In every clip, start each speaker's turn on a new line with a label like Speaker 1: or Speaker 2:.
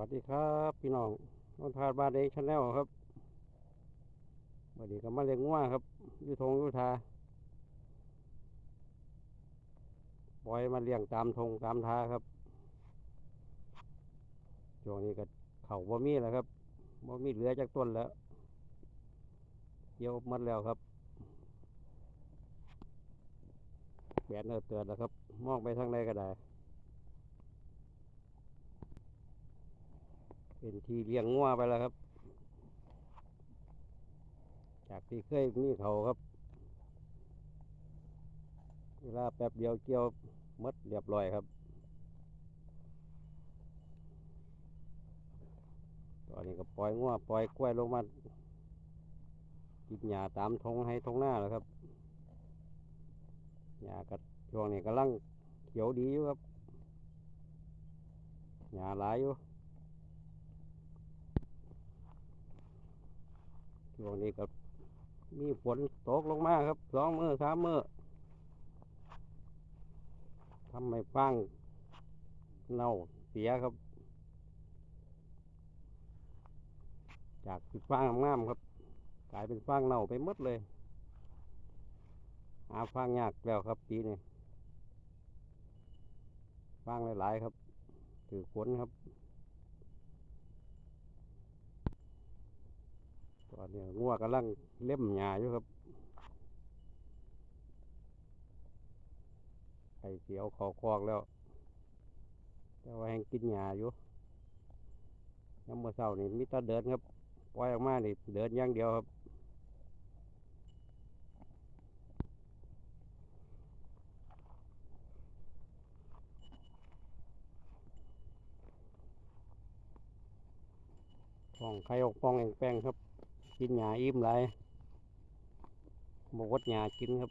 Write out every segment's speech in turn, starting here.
Speaker 1: วัสดีครับพี่น้องนนทาบ้านเองชาแนลครับวันนี้ก็มาเลี้ยงงัวครับอยุทงอยุทาปล่อยมาเลี้ยงตามทงตามทาครับช่วงนี้ก็เข่าบ่มีแล้วครับบ่มีเหลือจากต้นแล้วเกี่ยวมัดแล้วครับแบนเนื้อเตือนแล้วครับ มองไปทางใดก็ได้ เป็นที่เลี้ยงงัวไปแล้วครับ จากที่เคยมีเขาครับเวลาแป๊บเดียวเกี่ยวหมดเรียบร้อยครับ ตอนนี้ก็ปล่อยงัวปล่อยกล้วยลงมากินหญ้าตามทงให้ทงหน้าแล้วครับหญ้ากัดช่วงนี้กำลังเขียวดีอยู่ครับหญ้าหลายอยู่ ช่วงนี้ก็มีฝนตกลงมาครับสองมือสามมือทำให้ฟางเน่าเสียครับ จากฟางงามๆครับ กลายเป็นฟางเน่าไปหมดเลย หาฟางยากแล้วครับปีนี้ฟางหลายๆครับถือฝนครับ ตอนนี้งัวกำลังเล่มหญ้าอยู่ครับไข่เสียวขอคอกแล้ว แต่ว่าแห้งกินหญ้าอยู่ยามมื่อเช้านี่มิตรเดินครับปล่อยออกมานี่เดินอย่างเดียวครับฟองไข่ออกฟองแองแป้งครับ กินหญ้าอิ่มไรบวดหญ้ากินครับ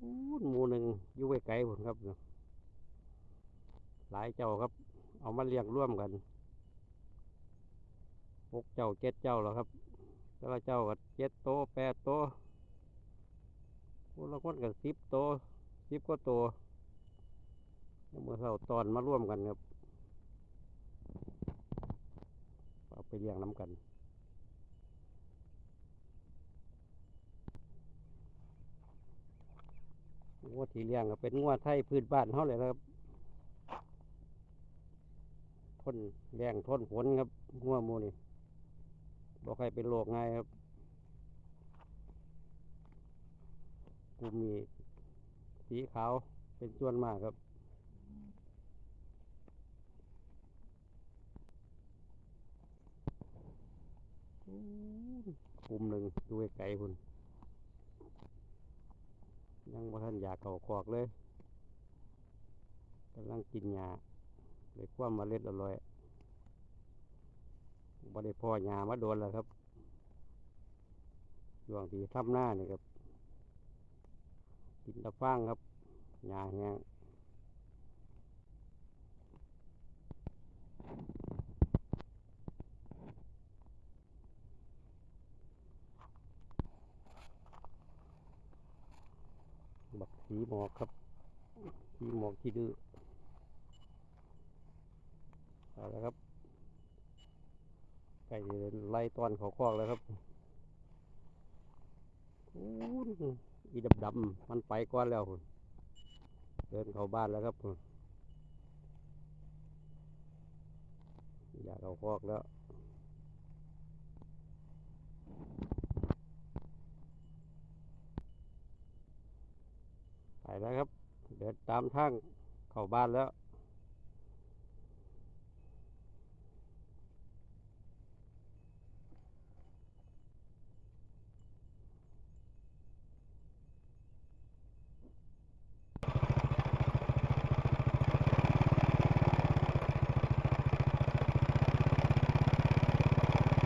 Speaker 1: อู้หมูหนึ่งอยู่ไกลๆผมครับ หลายเจ้าครับ เอามาเลี้ยงร่วมกันหกเจ้าเจ็ดเจ้าแล้วครับ แต่ละเจ้าก็เจ็ดโตแปดโตคนละคนกับสิบโตสิบก็โตแล้วเมื่อเราตอนมาร่วมกันครับ เอา ไปเลี้ยงน้ำกัน งัวที่เลี้ยงก็เป็นงัวไทยพื้นบ้านเขาเลยครับ ทนแรงทนฝนครับงัวมูนี่บอกใครเป็นโรคง่ายครับกูมีสีขาวเป็นส่วนมากครับ กลุ่มหนึ่งดูไกลคุณยังบ่ทันอยากเข่าคอกเลยกำลังกินหญ้าเลยคว่ำเมาเล็ดอร่อยบ่ได้พ่อหญ้ามาโดนแล้วครับช่วงที่ทำหน้านี่ครับ กินตะฟางครับหญ้าแห้ง สีหมอกครับสีหมอกที่ดื้อเอาละครับไก่ไล่ตอนเขาคอกแล้วครับอู้นอีดำดำมันไปก่อนแล้วเดินเข้าบ้านแล้วครับอยากเอาคอกแล้ว แล้วครับ เดินตามทางเข้าบ้านแล้ว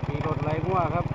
Speaker 1: มีรถไหลงัวครับ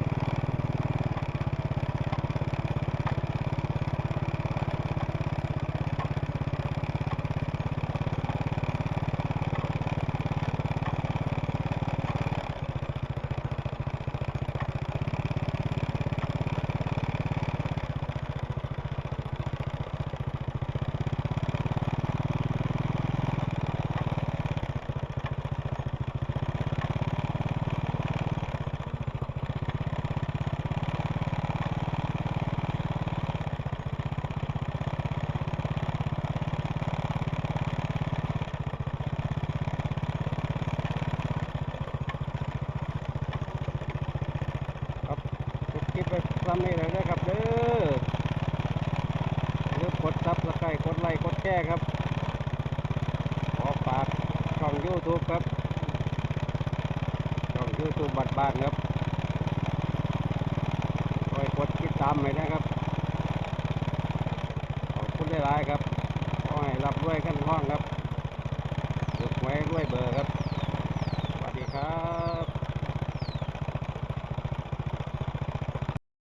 Speaker 1: ซ้ำนี่เลยนะครับเด้ออย่าลืมกดซับสไครต์กดไลค์กดแชร์ครับ ขอฝากช่องยูทูบครับช่องยูทูบบัดบ้านครับคอยกดติดตามไว้นะครับ ขอบคุณหลายๆครับขอให้รับด้วยกันห้องครับถูกไว้ด้วยเบอร์ครับ สวัสดีครับ